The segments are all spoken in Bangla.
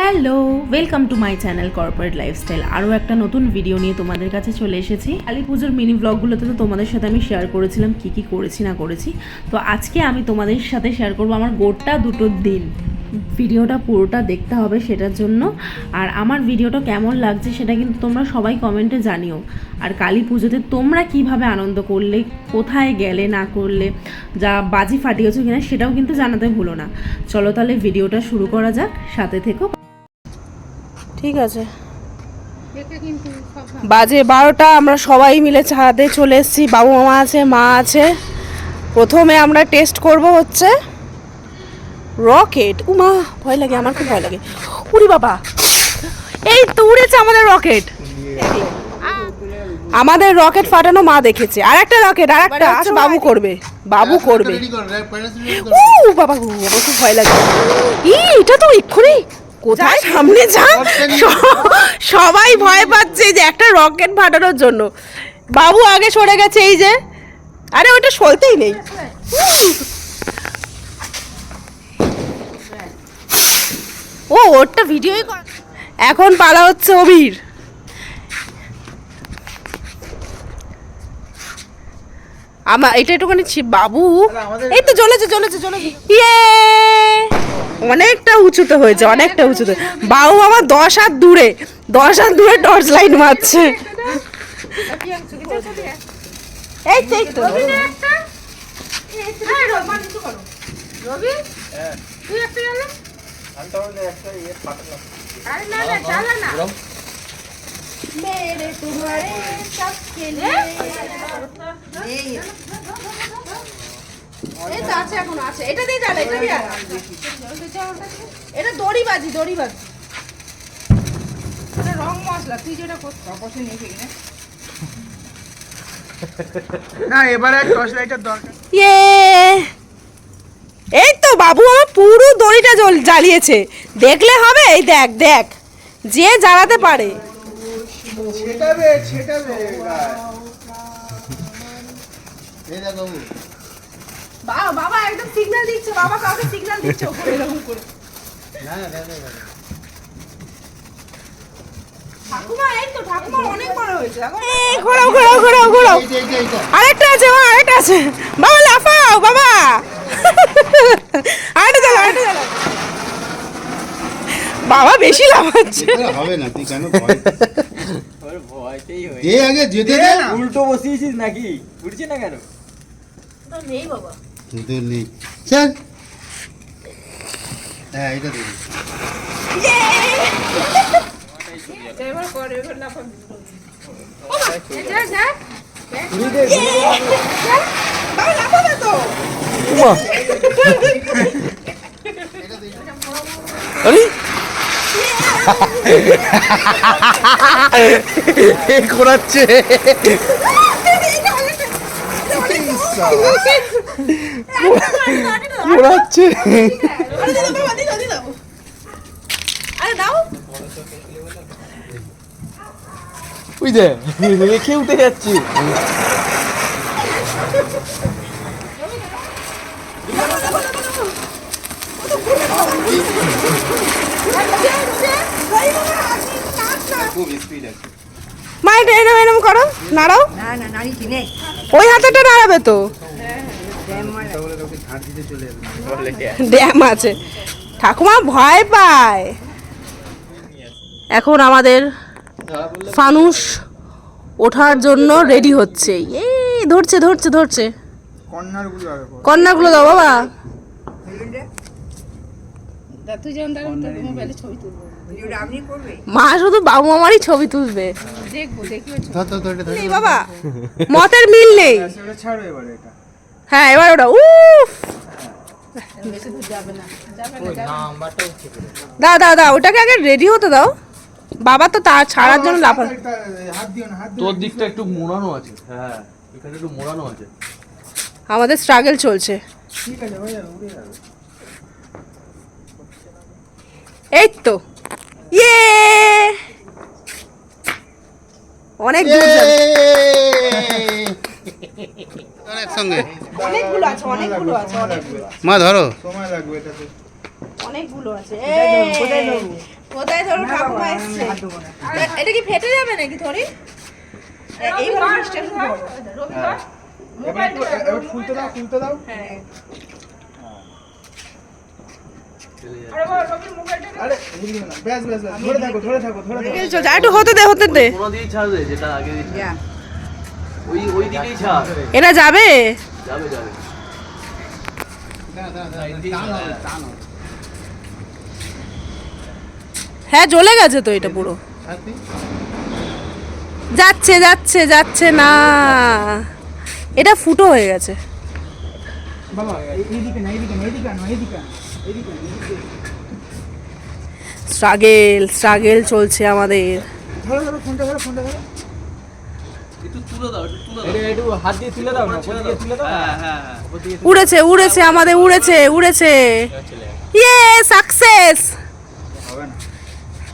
Hello welcome to my channel corporate lifestyle আরও একটা নতুন ভিডিও নিয়ে তোমাদের কাছে চলে এসেছি। কালী পুজোর মিনি ব্লগগুলোতে তো তোমাদের সাথে আমি শেয়ার করেছিলাম, কি কি করেছি, না করেছি। তো আজকে আমি তোমাদের সাথে শেয়ার করব আমার গোটা দুটো দিন। ভিডিওটা পুরোটা দেখতে হবে সেটার জন্য। আর আমার ভিডিওটা কেমন লাগছে সেটা কিন্তু তোমরা সবাই কমেন্টে জানিও। আর কালী পুজোতে তোমরা কীভাবে আনন্দ করলে, কোথায় গেলে, না করলে, যা বাজি ফাটিয়েছো কিনা সেটাও কিন্তু জানাতে ভুলো না। চলো তাহলে ভিডিওটা শুরু করা যাক, সাথে থেকো। ঠিক আছে। বাজে বারোটা আমরা সবাই মিলে ছাদে চলে এসেছি। বাবু মামা আছে মা আছে। প্রথমে আমরা টেস্ট করব হচ্ছে রকেট উমা ভয় লাগে আমার খুব ভয় লাগে। উরি বাবা এই তো উড়েছে আমাদের রকেট আমাদের রকেট ফাটানো মা দেখেছে। আর একটা রকেট আর একটা আচ্ছা বাবু করবে বাবু করবে। উ বাবা খুব ভয় লাগে। ই এটা তো এক্ষুনি কোথায়? সামনে যা। সবাই ভয় পাচ্ছে যে একটা রকেট ফাটানোর জন্য। বাবু আগে সরে গেছে এই যে। আরে ওটা সলতেই নেই। ও ওরটা ভিডিওই কর এখন পালা হচ্ছে অভির আমার এটা একটুখানি ছি- বাবু। এই তো জ্বলেছে জ্বলেছে জ্বলেছে। ইয়ে! অনেকটা উঁচুতে হয়েছে, অনেকটা উঁচুতে। বাবু আমার দশ হাত দূরে, দশ হাত দূরে টর্চ লাইট মারছে। এই তো এই তো। এই তো আছে এখন আছে। এটা দিয়ে জ্বালা এটা দিয়ে এটা দড়ি বাজি দড়ি বাজি রং মশলা তুই যেটা করছিস অবশ্যই নিয়ে ফেলি না না এবারে টর্চ লাইটের দরকার। ইয়ে! এই তো বাবু আমার পুরো দড়িটা জ্বল জ্বালিয়েছে। দেখলে হবে? এই দেখ দেখ। যে জ্বালাতে পারে। ছেটাবে ছেটাবে। বাবা বাবা একদম সিগন্যাল দিচ্ছে বাবা কাউকে সিগন্যাল দিচ্ছে ওপরে এরকম করে। ঠাকুমা এই তো ঠাকুমা অনেক বড় হয়েছে। ঘোরাও ঘোরাও ঘোরাও ঘোরাও। আরেকটা আছে মা আরেকটা আছে। বাবা লাফাও বাবা। আরেকটা চালা আরেকটা চালা বাবা বেশি লাফাচ্ছে। হবে না তুই কেন ভয় আগে যেতে উল্টো বসিয়েছিস নাকি? উঠছে না কেন? নেই বাবা। কিন্তু নেই চল হ্যাঁ এটা দেবো এবার করে এবার না পাবি বাবা লাফাবে তো আরে ঘোরাচ্ছে দাও ওই দে রেখে উঠে যাচ্ছে। মা এটা এরম এরম করো নাড়াও। ওই হাতেটা নাড়াবে তো। ড্যাম আছে। ঠাকুমা ভয় পায়। এখন আমাদের ফানুস ওঠার জন্য রেডি হচ্ছে। এই ধরছে ধরছে ধরছে। কন্যাগুলো দাও বাবা। মা শুধু বাবু মামারই ছবি। তুলবে বাবা মতের মিল নেই। হ্যাঁ এবার ওটা উফ! বেশি দূর যাবে না যাবে না যাবে দাও দাও দাও ওটাকে আগে রেডি হতে দাও। বাবা তো তার ছাড়ার জন্য লাফান হাত দিও না হাত দিও তোর দিকটা একটু মোড়ানো আছে। হ্যাঁ এখানে একটু মোড়ানো আছে। আমাদের স্ট্রাগল চলছে। ঠিক আছে যাবে উড়ে যাবে। এই তো। ইয়ে! অনেক দূর। একসঙ্গে। অনেকগুলো আছে অনেকগুলো আছে লাগবে মা ধরো। সময় লাগবে এটাতে। অনেকগুলো আছে। কোথায় ধরো ঠাকুমা এসছে। এটা কি ফেটে যাবে নাকি ধরি? করব এবার একটু এবার খুলতে দাও খুলতে দাও। হ্যাঁ। আরে এদিকে না। ব্যাস ব্যাস ব্যাস ধরে থাকো ধরে থাকো ধরে থাকো। একটু হতে দে হতে দে। ওই ওই দিকেই ছাড়। এটা যাবে? যাবে যাবে। হ্যাঁ জ্বলে গেছে তো এটা পুরো। যাচ্ছে যাচ্ছে যাচ্ছে না। এটা ফুটো হয়ে গেছে। বাবা এই- এইদিকে না এইদিকে না এইদিকে না এইদিকে না এইদিকে না, এইদিকে স্ট্রাগেল স্ট্রাগেল চলছে আমাদের। উড়েছে উড়েছে আমাদের উড়েছে উড়েছে। ইয়ে সাকসেস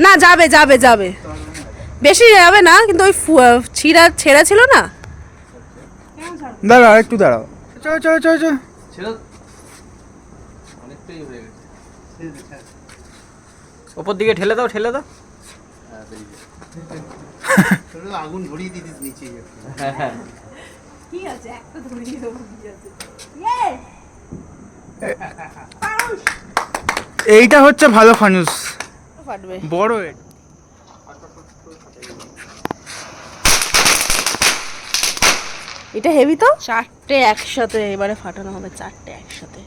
না যাবে যাবে যাবে। বেশি যাবে না কিন্তু ওই ফু- ছিঁড়া ছেঁড়া ছিল না? দাঁড়াও একটু দাঁড়াও। চলো চলো চলো চলো। ছেড়ে দাও। অনেকটাই হয়ে গেছে। ওপর দিকে ঠেলে দাও ঠেলে দাও। হ্যাঁ আগুন ধরিয়ে দিতিস নিচে কি আছে? একটা ধরিয়ে দেবো কি আছে? ইয়ে! এইটা হচ্ছে ভালো ফানুস। বড় এটা এটা হেভি তো? চারটে একসাথে এবারে ফাটানো হবে চারটে একসাথে।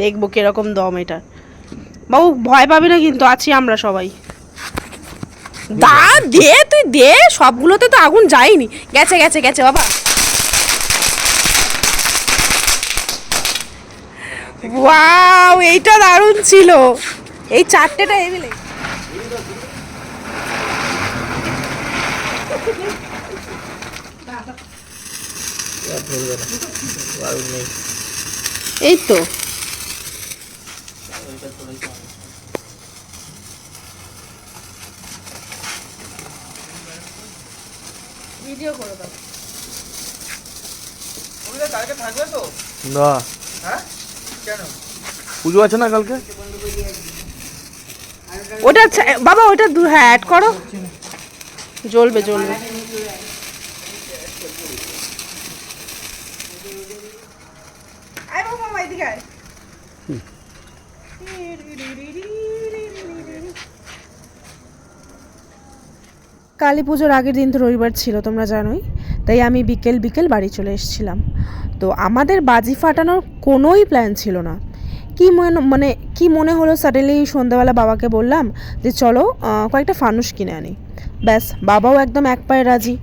দেখব কীরকম দম এটা। বাবু ভয় পাবি না কিন্তু আছি আমরা সবাই। দা, দে তুই, দে, সবগুলোতে তো আগুন যায়নি। গেছে গেছে গেছে, বাবা। ওয়াও, এইটা দারুণ ছিল। এই চারটেটা লেগে এই তো। ভিডিও করে দাও। কালকে থাকবে তো? না। হ্যাঁ? কেন? পুজো আছে না কালকে? ওটা বাবা ওটা দু হ্যাঁ অ্যাড করো। জ্বলবে জ্বলবে। কালী পুজোর আগের দিন তো রবিবার ছিল, তোমরা জানোই। তাই আমি বিকেল বিকেল বাড়ি চলে এসেছিলাম। তো আমাদের বাজি ফাটানোর কোনোই প্ল্যান ছিল না। কি মনে মানে কি মনে হলো সাডেনলি সন্ধ্যাবেলা বাবাকে বললাম যে, চলো কয়েকটা ফানুস কিনে আনি। ব্যাস, বাবাও একদম এক পায়ে রাজি।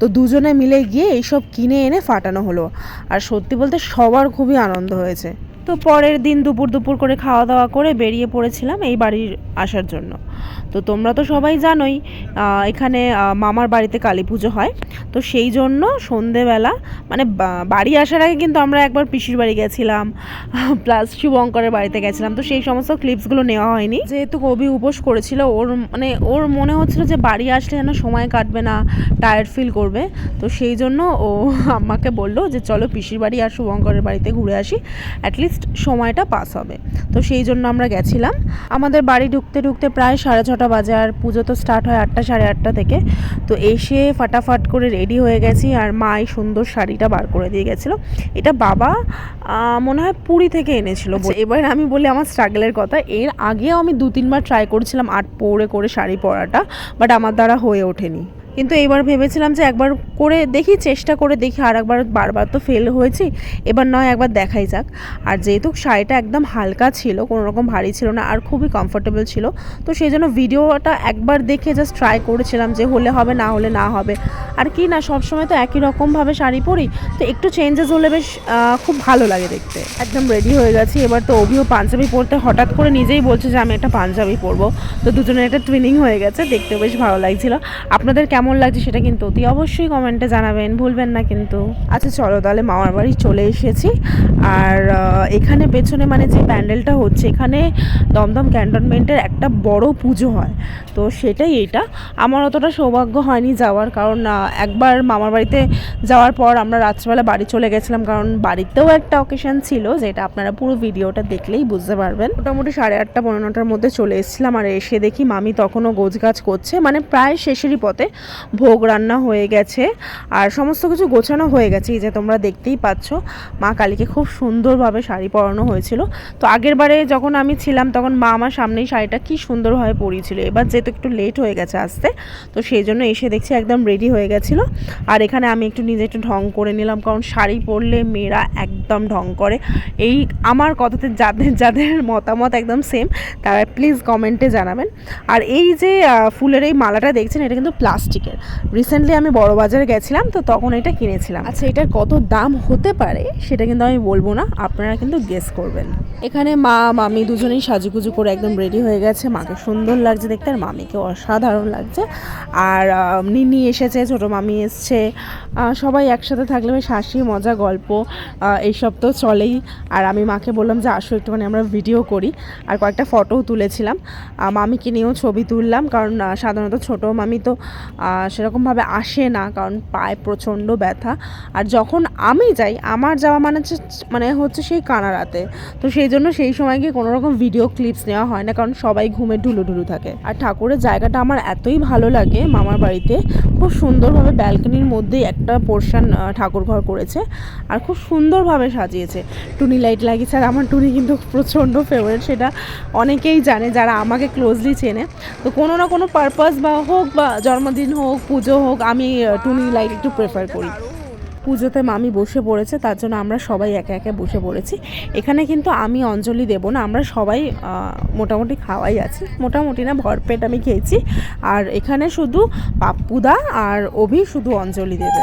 তো দুজনে মিলে গিয়ে এইসব কিনে এনে ফাটানো হলো। আর সত্যি বলতে সবার খুবই আনন্দ হয়েছে। তো পরের দিন দুপুর দুপুর করে খাওয়া দাওয়া করে বেরিয়ে পড়েছিলাম এই বাড়ির আসার জন্য। তো তোমরা তো সবাই জানোই এখানে মামার বাড়িতে কালী পুজো হয়। তো সেই জন্য সন্ধেবেলা মানে বাড়ি আসার আগে কিন্তু আমরা একবার পিসির বাড়ি গেছিলাম, প্লাস শুভঙ্করের বাড়িতে গেছিলাম। তো সেই সমস্ত ক্লিপসগুলো নেওয়া হয়নি। যেহেতু কবি উপোস করেছিল, ওর মানে ওর মনে হচ্ছিল যে বাড়ি আসলে যেন সময় কাটবে না টায়ার্ড ফিল করবে। তো সেই জন্য ও আমাকে বলল যে, চলো পিসির বাড়ি আর শুভঙ্করের বাড়িতে ঘুরে আসি। অ্যাটলিস্ট সময়টা পাস হবে। তো সেই জন্য আমরা গেছিলাম। আমাদের বাড়ি ঢুকতে ঢুকতে প্রায় সাড়ে ছটা বাজে আর পুজো তো স্টার্ট হয় আটটা সাড়ে আটটা থেকে। তো এসে ফাটাফাট করে রেডি হয়ে গেছি আর মা এই সুন্দর শাড়িটা বার করে দিয়ে গেছিল। এটা বাবা মনে হয় পুরী থেকে এনেছিল। এবার আমি বলি আমার স্ট্রাগলের কথা এর আগেও আমি দু তিনবার ট্রাই করেছিলাম আট পৌড়ে করে শাড়ি পরাটা বাট আমার দ্বারা হয়ে ওঠেনি। কিন্তু এবার ভেবেছিলাম যে একবার করে দেখি, চেষ্টা করে দেখি আর একবার বারবার তো ফেল হয়েছি। এবার নয়, একবার দেখাই যাক। আর যেহেতু শাড়িটা একদম হালকা ছিল কোনো রকম ভারী ছিল না আর খুবই কমফোর্টেবল ছিল, তো সেই জন্য ভিডিওটা একবার দেখে জাস্ট ট্রাই করেছিলাম যে হলে হবে, না হলে না হবে। আর কি না, সবসময় তো একই রকমভাবে শাড়ি পরি, তো একটু চেঞ্জেস হলে বেশ খুব ভালো লাগে দেখতে। একদম রেডি হয়ে গেছি। এবার তো অভিও পাঞ্জাবি পরতে হঠাৎ করে নিজেই বলছে যে আমি একটা পাঞ্জাবি পরবো। তো দুজনের একটা টুইনিং হয়ে গেছে দেখতে বেশ ভালো লাগছিল। আপনাদের কেমন কেমন লাগছে সেটা কিন্তু অতি অবশ্যই কমেন্টে জানাবেন, ভুলবেন না কিন্তু। আচ্ছা চলো তাহলে মামার বাড়ি চলে এসেছি। আর এখানে পেছনে মানে যে প্যান্ডেলটা হচ্ছে, এখানে দমদম ক্যান্টনমেন্টের একটা বড় পুজো হয়। তো সেটাই এটা। আমার অতটা সৌভাগ্য হয়নি যাওয়ার কারণ একবার মামার বাড়িতে যাওয়ার পর আমরা রাত্রিবেলা বাড়ি চলে গেছিলাম, কারণ বাড়িতেও একটা অকেশন ছিল, যেটা আপনারা পুরো ভিডিওটা দেখলেই বুঝতে পারবেন। মোটামুটি সাড়ে আটটা, পনেরো নটার মধ্যে চলে এসেছিলাম, আর এসে দেখি মামি তখনও গোছগাছ করছে মানে প্রায় শেষেরই পথে। ভোগ রান্না হয়ে গেছে। আর সমস্ত কিছু গোছানো হয়ে গেছে, এই যে তোমরা দেখতেই পাচ্ছ। মা কালীকে খুব সুন্দরভাবে শাড়ি পরানো হয়েছিল। তো আগের বারে যখন আমি ছিলাম, তখন মা আমার সামনেই শাড়িটা কি সুন্দরভাবে পরিয়েছিল। এবার যেহেতু একটু লেট হয়ে গেছে আসতে, তো সেই জন্য এসে দেখছি একদম রেডি হয়ে গেছিল। আর এখানে আমি একটু নিজে একটু ঢং করে নিলাম, কারণ শাড়ি পরলে মেয়েরা একদম ঢং করে। এই আমার কথাতে যাদের যাদের মতামত একদম সেম তারা প্লিজ কমেন্টে জানাবেন। আর এই যে ফুলের এই মালাটা দেখছেন, এটা কিন্তু প্লাস্টিকের রিসেন্টলি আমি বড় বাজারে গেছিলাম, তো তখন এটা কিনেছিলাম। আচ্ছা এটার কত দাম হতে পারে সেটা কিন্তু আমি বলব না, আপনারা কিন্তু গেস করবেন। এখানে মা, মামি দুজনেই সাজুগুজু করে একদম রেডি হয়ে গেছে। মাকে সুন্দর লাগছে দেখতে, আর মামিকে অসাধারণ লাগছে। আর নিনি এসেছে, ছোটো মামি এসছে। সবাই একসাথে থাকলে বেশ হাসি, মজা, গল্প এইসব তো চলেই। আর আমি মাকে বললাম, যে, আসো একটুখানি, আমরা ভিডিও করি। আর কয়েকটা ফটোও তুলেছিলাম। মামিকে নিয়েও ছবি তুললাম, কারণ সাধারণত ছোটো মামি তো সেরকমভাবে আসে না, কারণ পায়ে প্রচণ্ড ব্যথা। আর যখন আমি যাই, আমার যাওয়া মানে মানে হচ্ছে সেই কানারাতে তো সেই জন্য সেই সময় গিয়ে কোনো রকম ভিডিও ক্লিপস নেওয়া হয় না, কারণ সবাই ঘুমে ঢুলু ঢুলু থাকে। আর ঠাকুরের জায়গাটা আমার এতই ভালো লাগে মামার বাড়িতে। খুব সুন্দরভাবে ব্যালকনির মধ্যেই একটা পোর্শন ঠাকুর ঘর করেছে আর খুব সুন্দরভাবে সাজিয়েছে। টুনি লাইট লাগিয়েছে আর আমার টুনি কিন্তু প্রচণ্ড ফেভারিট সেটা অনেকেই জানে যারা আমাকে ক্লোজলি চেনে। তো কোনো না কোনো পারপাস বা হোক বা জন্মদিন হোক, পুজো হোক, আমি টুনি লাইট একটু প্রেফার করি। পুজোতে মামি বসে পড়েছে, তার জন্য আমরা সবাই একে একে বসে পড়েছি। এখানে কিন্তু আমি অঞ্জলি দেব না, আমরা সবাই মোটামুটি খাওয়াই আছি। মোটামুটি না, ভরপেট আমি খেয়েছি। আর এখানে শুধু পাপ্পুদা আর অভি শুধু অঞ্জলি দেবে।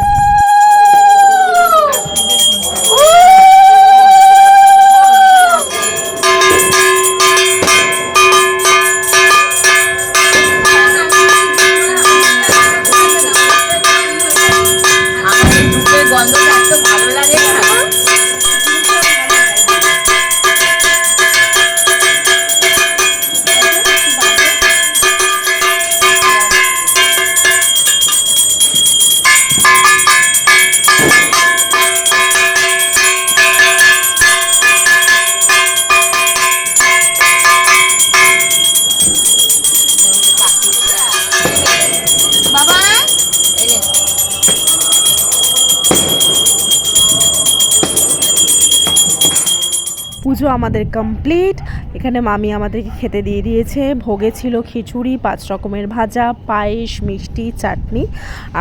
পুজো আমাদের কমপ্লিট এখানে মামি আমাদেরকে খেতে দিয়ে দিয়েছে। ভোগে ছিল খিচুড়ি, পাঁচ রকমের ভাজা, পায়েস, মিষ্টি, চাটনি।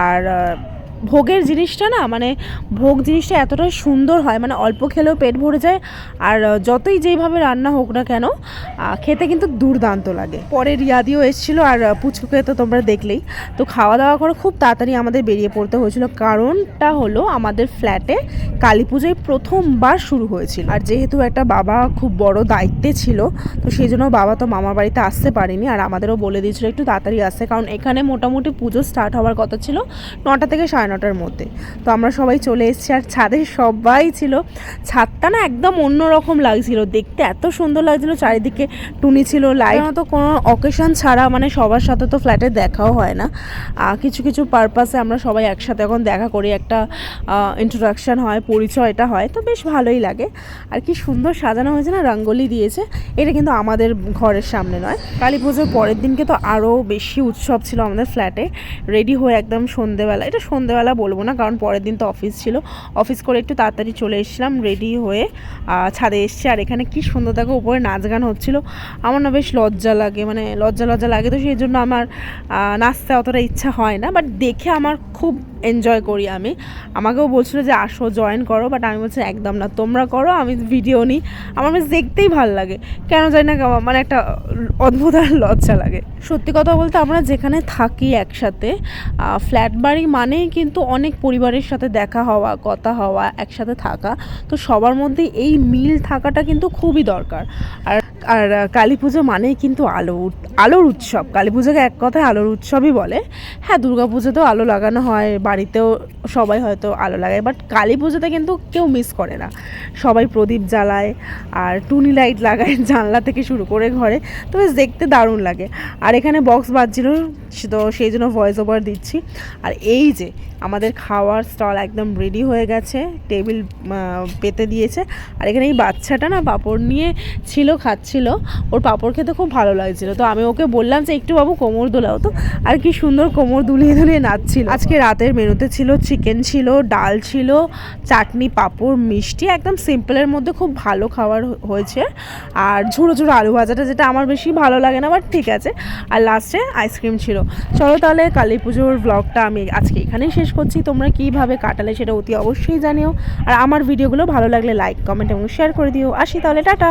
আর ভোগের জিনিসটা না মানে ভোগ জিনিসটা এতটা সুন্দর হয় মানে অল্প খেলেও পেট ভরে যায়। আর যতই যেইভাবে রান্না হোক না কেন খেতে কিন্তু দুর্দান্ত লাগে। পরে রিয়াদিও এসেছিল আর আহ, পুচকুকে তো তোমরা দেখলেই। তো খাওয়া দাওয়া করে খুব তাড়াতাড়ি আমাদের বেরিয়ে পড়তে হয়েছিল। কারণটা হলো আমাদের ফ্ল্যাটে কালী পুজোয় প্রথমবার শুরু হয়েছিল। আর যেহেতু একটা বাবা খুব বড় দায়িত্বে ছিল তো সেই জন্য বাবা তো মামার বাড়িতে আসতে পারেনি। আর আমাদেরও বলে দিয়েছিল একটু তাড়াতাড়ি আসতে। কারণ এখানে মোটামুটি পুজো স্টার্ট হওয়ার কথা ছিল নটা থেকে সাড়ে নটার মধ্যে। তো আমরা সবাই চলে এসেছি। আর ছাদে সবাই ছিল। ছাদটা না একদম অন্যরকম লাগছিল। দেখতে এত সুন্দর লাগছিল চারিদিকে। টুনি ছিল লাইট তো কোনো অকেশন ছাড়া মানে সবার সাথে তো ফ্ল্যাটে দেখাও হয় না। কিছু কিছু পারপাসে আমরা সবাই একসাথে এখন দেখা করি, একটা ইন্ট্রোডাকশন হয়, পরিচয়টা হয়, তো বেশ ভালোই লাগে। আর কি সুন্দর সাজানো হয়েছে না, রঙ্গোলি দিয়েছে। এটা কিন্তু আমাদের ঘরের সামনে নয়। কালী পুজোর পরের দিনকে তো আরও বেশি উৎসব ছিল আমাদের ফ্ল্যাটে রেডি হয়ে একদম সন্ধেবেলা, এটা সন্ধেবেলা বলব না, কারণ পরের দিন তো অফিস ছিল। অফিস করে একটু তাড়াতাড়ি চলে এসেছিলাম রেডি হয়ে ছাদে এসছি। আর এখানে কি সুন্দর দেখো, উপরে নাচ গান হচ্ছিল। আমার না বেশ লজ্জা লাগে মানে লজ্জা লজ্জা লাগে তো সেই জন্য আমার নাচতে অতটা ইচ্ছা হয় না। বাট দেখে আমার খুব এনজয় করি আমি। আমাকেও বলছিল যে, আসো জয়েন করো। বাট আমি বলছি, একদম না, তোমরা করো, আমি ভিডিও নিই। আমার বেশ দেখতেই ভালো লাগে। কেন জানি না মানে একটা অদ্ভুত আর লজ্জা লাগে। সত্যি কথা বলতে, আমরা যেখানে থাকি একসাথে ফ্ল্যাট বাড়ি মানেই কিন্তু অনেক পরিবারের সাথে দেখা হওয়া, কথা হওয়া, একসাথে থাকা। তো সবার মধ্যে এই মিল থাকাটা কিন্তু খুবই দরকার। আর আর কালী পুজো মানেই কিন্তু আলো আলোর উৎসব। কালী পুজোকে এক কথায় আলোর উৎসবই বলে। হ্যাঁ দুর্গা পুজোতেও আলো লাগানো হয়, বাড়িতেও সবাই হয়তো আলো লাগায় বাট কালী পুজোতে কিন্তু কেউ মিস করে না। সবাই প্রদীপ জ্বালায় আর টুনি লাইট লাগায় জানলা থেকে শুরু করে ঘরে। তো বেশ দেখতে দারুণ লাগে। আর এখানে বক্স বাজছিল তো সেই জন্য ভয়েস ওভার দিচ্ছি। আর এই যে আমাদের খাওয়ার স্টল একদম রেডি হয়ে গেছে টেবিল পেতে দিয়েছে। আর এখানে এই বাচ্চাটা না পাঁপড় নিয়ে ছিল, খাচ্ছিল। ওর পাঁপড় খেতে খুব ভালো লাগছিল। তো আমি ওকে বললাম যে, একটু বাবু কোমর দোলাও তো। আর কি সুন্দর কোমর দুলিয়ে দুলিয়ে নাচছিল। আজকে রাতের মেনুতে ছিল চিকেন ছিল, ডাল ছিল, চাটনি, পাঁপড়, মিষ্টি, একদম সিম্পলের মধ্যে খুব ভালো খাবার হয়েছে। আর ঝুড়ো ঝুড়ো আলু ভাজাটা, যেটা আমার বেশি ভালো লাগে না বাট ঠিক আছে। আর লাস্টে আইসক্রিম ছিল। চলো তাহলে কালী পুজোর ব্লগটা আমি আজকে এখানেই শেষ করছি, তোমরা কীভাবে কাটালে সেটা অতি অবশ্যই জানিও। আর আমার ভিডিওগুলো ভালো লাগলে লাইক কমেন্ট এবং শেয়ার করে দিও। আসি তাহলে, টাটা!